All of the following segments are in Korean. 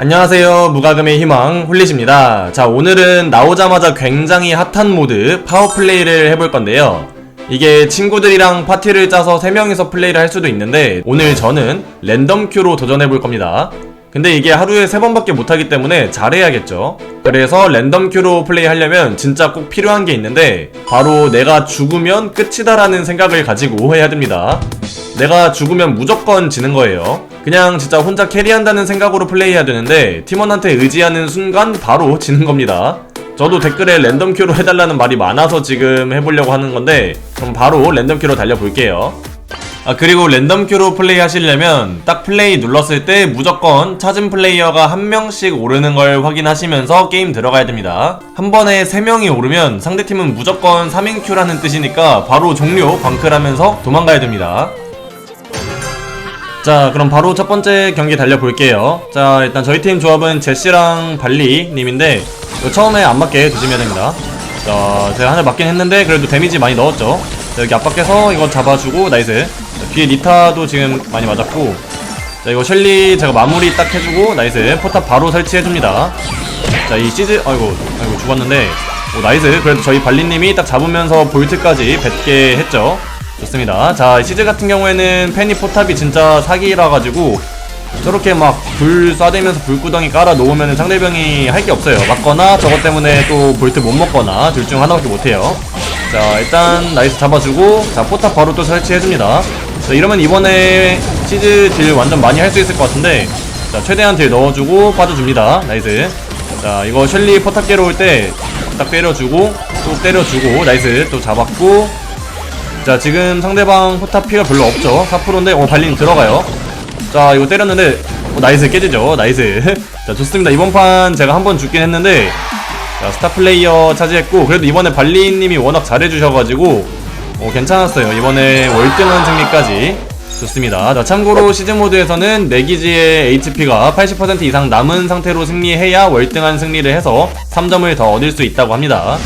안녕하세요. 무가금의 희망 홀릿입니다. 자 오늘은 나오자마자 굉장히 핫한 모드 파워플레이를 해볼 건데요. 이게 친구들이랑 파티를 짜서 3명이서 플레이를 할 수도 있는데 오늘 저는 랜덤 큐로 도전해볼 겁니다. 근데 이게 하루에 3번밖에 못하기 때문에 잘해야겠죠. 그래서 랜덤 큐로 플레이 하려면 진짜 꼭 필요한 게 있는데 바로 내가 죽으면 끝이다 라는 생각을 가지고 해야 됩니다. 내가 죽으면 무조건 지는 거예요. 그냥 진짜 혼자 캐리한다는 생각으로 플레이해야 되는데 팀원한테 의지하는 순간 바로 지는 겁니다. 저도 댓글에 랜덤 큐로 해달라는 말이 많아서 지금 해보려고 하는 건데 그럼 바로 랜덤 큐로 달려볼게요. 아 그리고 랜덤 큐로 플레이 하시려면 딱 플레이 눌렀을 때 무조건 찾은 플레이어가 한 명씩 오르는 걸 확인하시면서 게임 들어가야 됩니다. 한 번에 3명이 오르면 상대팀은 무조건 3인 큐라는 뜻이니까 바로 종료 방클하면서 도망가야 됩니다. 자 그럼 바로 첫 번째 경기 달려볼게요. 자 일단 저희 팀 조합은 제시랑 발리님인데 처음에 안 맞게 조심해야 됩니다. 자 제가 하나 맞긴 했는데 그래도 데미지 많이 넣었죠. 자 여기 압박해서 이거 잡아주고 나이스. 자, 뒤에 리타도 지금 많이 맞았고. 자 이거 셸리 제가 마무리 딱 해주고 나이스. 포탑 바로 설치해줍니다. 자 이 시즈 아이고 아이고 죽었는데. 오 나이스. 그래도 저희 발리님이 딱 잡으면서 볼트까지 뱉게 했죠 좋습니다. 자, 시즈 같은 경우에는 페니 포탑이 진짜 사기라 가지고 저렇게 막 불 쏴대면서 불구덩이 깔아 놓으면 상대방이 할 게 없어요. 맞거나 저것 때문에 또 볼트 못 먹거나 둘 중 하나밖에 못 해요. 자, 일단 나이스 잡아주고 자, 포탑 바로 또 설치해 줍니다. 자, 이러면 이번에 시즈 딜 완전 많이 할 수 있을 것 같은데 자, 최대한 딜 넣어주고 빠져줍니다. 나이스. 자, 이거 셸리 포탑 깨러 올 때 딱 때려주고 또 때려주고 나이스 또 잡았고 자 지금 상대방 포탑 피가 별로 없죠? 4%인데 어 발린 들어가요. 자 이거 때렸는데 어, 나이스 깨지죠? 나이스. 자 좋습니다. 이번 판 제가 한 번 죽긴 했는데 자 스타 플레이어 차지했고 그래도 이번에 발리님이 워낙 잘해주셔가지고 어 괜찮았어요. 이번에 월등한 승리까지. 좋습니다. 자 참고로 시즌모드에서는 내기지의 HP가 80% 이상 남은 상태로 승리해야 월등한 승리를 해서 3점을 더 얻을 수 있다고 합니다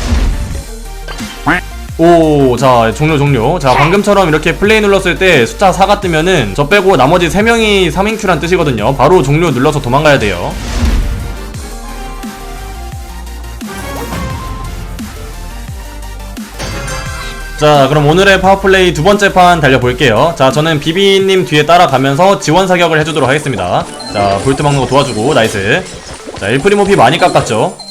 오, 자, 종료, 종료. 자, 방금처럼 이렇게 플레이 눌렀을 때 숫자 4가 뜨면은 저 빼고 나머지 3명이 3인큐란 뜻이거든요. 바로 종료 눌러서 도망가야 돼요. 자, 그럼 오늘의 파워플레이 두 번째 판 달려볼게요. 자, 저는 비비님 뒤에 따라가면서 지원 사격을 해주도록 하겠습니다. 자, 볼트 막는 거 도와주고, 나이스. 자, 일프리모 피 많이 깎았죠?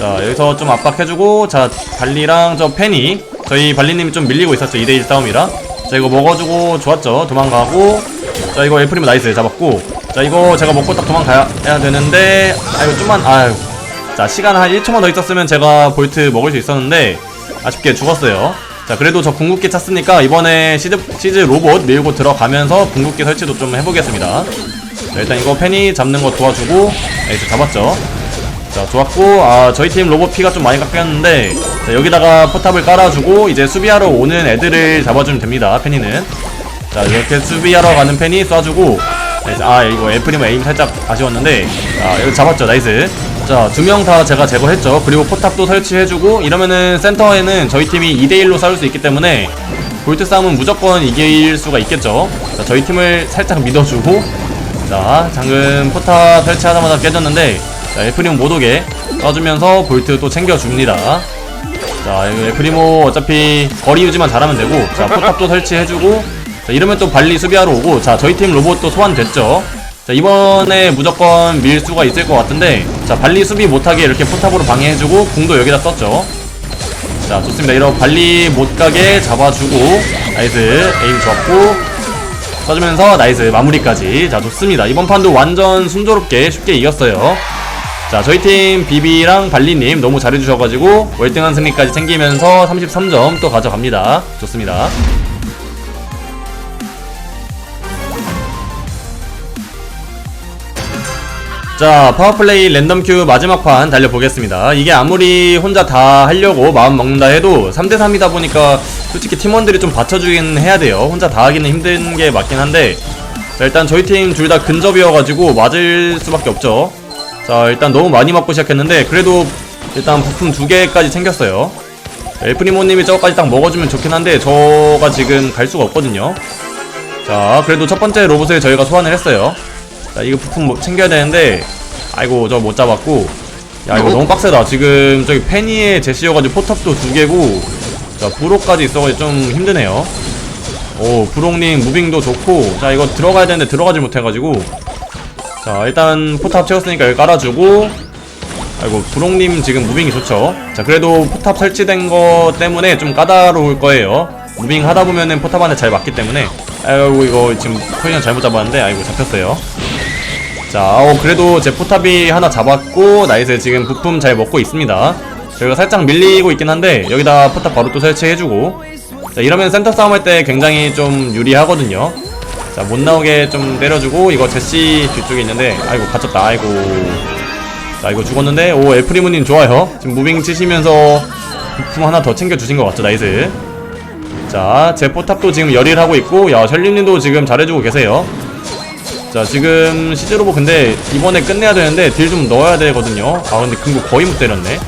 자 여기서 좀 압박해주고 자 발리랑 저 펜이 저희 발리님이 좀 밀리고 있었죠 2대1 싸움이라. 자 이거 먹어주고 좋았죠 도망가고. 자 이거 엘프리모 나이스 잡았고. 자 이거 제가 먹고 딱 도망가야 되는데 아 이거 좀만 아유. 자 시간 한 1초만 더 있었으면 제가 볼트 먹을 수 있었는데 아쉽게 죽었어요. 자 그래도 저 궁극기 찼으니까 이번에 시즈, 시즈 로봇 밀고 들어가면서 궁극기 설치도 좀 해보겠습니다. 자 일단 이거 펜이 잡는 거 도와주고 나이스 잡았죠 자 좋았고 아 저희 팀 로봇 피가 좀 많이 깎였는데 자 여기다가 포탑을 깔아주고 이제 수비하러 오는 애들을 잡아주면 됩니다 페니는. 자 이렇게 수비하러 가는 페니 쏴주고 나이스. 아 이거 애프리모 에임 살짝 아쉬웠는데 아 여기 잡았죠 나이스. 자 두 명 다 제가 제거했죠. 그리고 포탑도 설치해주고 이러면은 센터에는 저희 팀이 2대1로 싸울 수 있기 때문에 볼트 싸움은 무조건 이길 수가 있겠죠. 자 저희 팀을 살짝 믿어주고 자 방금 포탑 설치하자마자 깨졌는데 자 에프리모 못 오게 쏴주면서 볼트 또 챙겨줍니다. 자 에프리모 어차피 거리 유지만 잘하면 되고 자 포탑도 설치해주고 자 이러면 또 발리 수비하러 오고 자 저희 팀 로봇도 소환됐죠? 자 이번에 무조건 밀 수가 있을 것 같은데 자 발리 수비 못하게 이렇게 포탑으로 방해해주고 궁도 여기다 썼죠? 자 좋습니다. 이런 발리 못가게 잡아주고 나이스. 에임 좋았고 써주면서 나이스. 마무리까지. 자 좋습니다. 이번 판도 완전 순조롭게 쉽게 이겼어요 자 저희 팀 비비랑 발리님 너무 잘해주셔가지고 월등한 승리까지 챙기면서 33점 또 가져갑니다. 좋습니다. 자 파워플레이 랜덤큐 마지막 판 달려보겠습니다. 이게 아무리 혼자 다 하려고 마음 먹는다 해도 3대3이다 보니까 솔직히 팀원들이 좀 받쳐주긴 해야 돼요. 혼자 다 하기는 힘든 게 맞긴 한데 자 일단 저희 팀 둘 다 근접이어가지고 맞을 수밖에 없죠 자 일단 너무 많이 맞고 시작했는데 그래도 일단 부품 두 개까지 챙겼어요. 엘프리모님이 저거까지 딱 먹어주면 좋긴 한데 저가 지금 갈 수가 없거든요. 자 그래도 첫 번째 로봇을 저희가 소환을 했어요. 자 이거 부품 뭐 챙겨야 되는데 아이고 저 못 잡았고. 야 이거 너무 빡세다. 지금 저기 페니에 제시여가지고 포탑도 두 개고 자 브로까지 있어가지고 좀 힘드네요. 오 브록님 무빙도 좋고. 자 이거 들어가야 되는데 들어가지 못해가지고 자 일단 포탑 채웠으니까 여기 깔아주고. 아이고 브록님 지금 무빙이 좋죠? 자 그래도 포탑 설치된 거 때문에 좀 까다로울 거예요. 무빙 하다 보면은 포탑 안에 잘 맞기 때문에. 아이고 이거 지금 포지션 잘못 잡았는데 아이고 잡혔어요. 자 어, 그래도 제 포탑이 하나 잡았고 나이스 지금 부품 잘 먹고 있습니다. 저희가 살짝 밀리고 있긴 한데 여기다 포탑 바로 또 설치해주고. 자 이러면 센터 싸움 할 때 굉장히 좀 유리하거든요 자 못 나오게 좀 때려주고 이거 제시 뒤쪽에 있는데 아이고 갇혔다 아이고. 자 이거 죽었는데 오 엘프리무님 좋아요. 지금 무빙 치시면서 부품 하나 더 챙겨주신 것 같죠 나이스. 자 제 포탑도 지금 열일 하고 있고 야 셜림님도 지금 잘해주고 계세요. 자 지금 시즈로보 근데 이번에 끝내야 되는데 딜 좀 넣어야 되거든요. 아 근데 금고 거의 못 때렸네.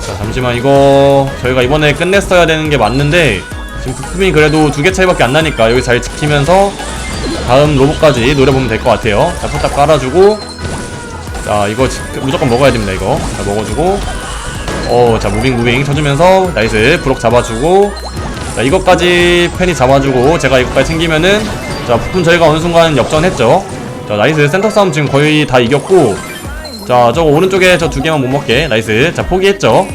자 잠시만 이거 저희가 이번에 끝냈어야 되는 게 맞는데 지금 부품이 그래도 두 개 차이밖에 안 나니까 여기 잘 지키면서 다음 로봇까지 노려보면 될 것 같아요. 자 포탑 깔아주고. 자 이거 지- 무조건 먹어야 됩니다 이거. 자 먹어주고. 어자 무빙 무빙 쳐주면서 나이스. 브록 잡아주고. 자 이것까지 팬이 잡아주고 제가 이것까지 챙기면은 자 부품 저희가 어느 순간 역전했죠. 자 나이스. 센터 싸움 지금 거의 다 이겼고. 자 저거 오른쪽에 저 두 개만 못 먹게. 나이스. 자 포기했죠.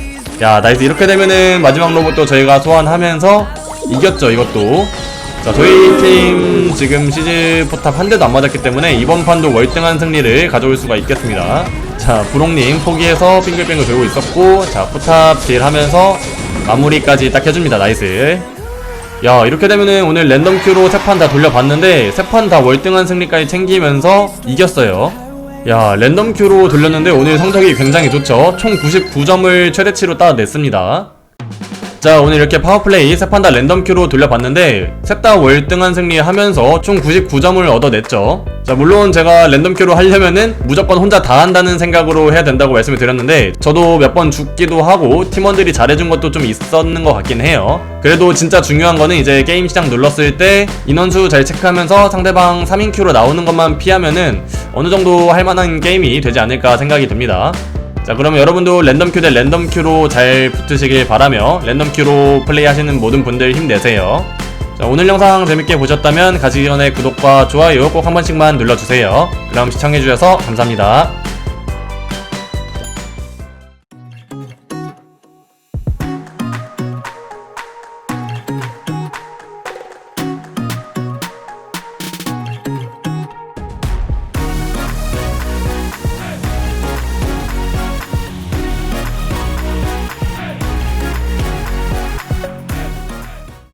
야 나이스. 이렇게 되면은 마지막 로봇도 저희가 소환하면서 이겼죠 이것도 자 저희 팀 지금 시즈 포탑 한 대도 안 맞았기 때문에 이번 판도 월등한 승리를 가져올 수가 있겠습니다. 자 부록님 포기해서 빙글빙글 돌고 있었고 자 포탑 딜 하면서 마무리까지 딱 해줍니다. 나이스. 야 이렇게 되면은 오늘 랜덤 큐로 세 판 다 돌려봤는데 세 판 다 월등한 승리까지 챙기면서 이겼어요. 야 랜덤 큐로 돌렸는데 오늘 성적이 굉장히 좋죠. 총 99점을 최대치로 따냈습니다 자 오늘 이렇게 파워플레이 세판다 랜덤 큐로 돌려봤는데 셋 다 월등한 승리하면서 총 99점을 얻어냈죠. 자 물론 제가 랜덤 큐로 하려면은 무조건 혼자 다 한다는 생각으로 해야 된다고 말씀을 드렸는데 저도 몇 번 죽기도 하고 팀원들이 잘해준 것도 좀 있었는 것 같긴 해요. 그래도 진짜 중요한 거는 이제 게임 시작 눌렀을 때 인원수 잘 체크하면서 상대방 3인 큐로 나오는 것만 피하면은 어느 정도 할 만한 게임이 되지 않을까 생각이 듭니다 자 그러면 여러분도 랜덤 큐 대 랜덤 큐로 잘 붙으시길 바라며 랜덤 큐로 플레이하시는 모든 분들 힘내세요. 자 오늘 영상 재밌게 보셨다면 가시기 전에 구독과 좋아요 꼭 한 번씩만 눌러주세요. 그럼 시청해주셔서 감사합니다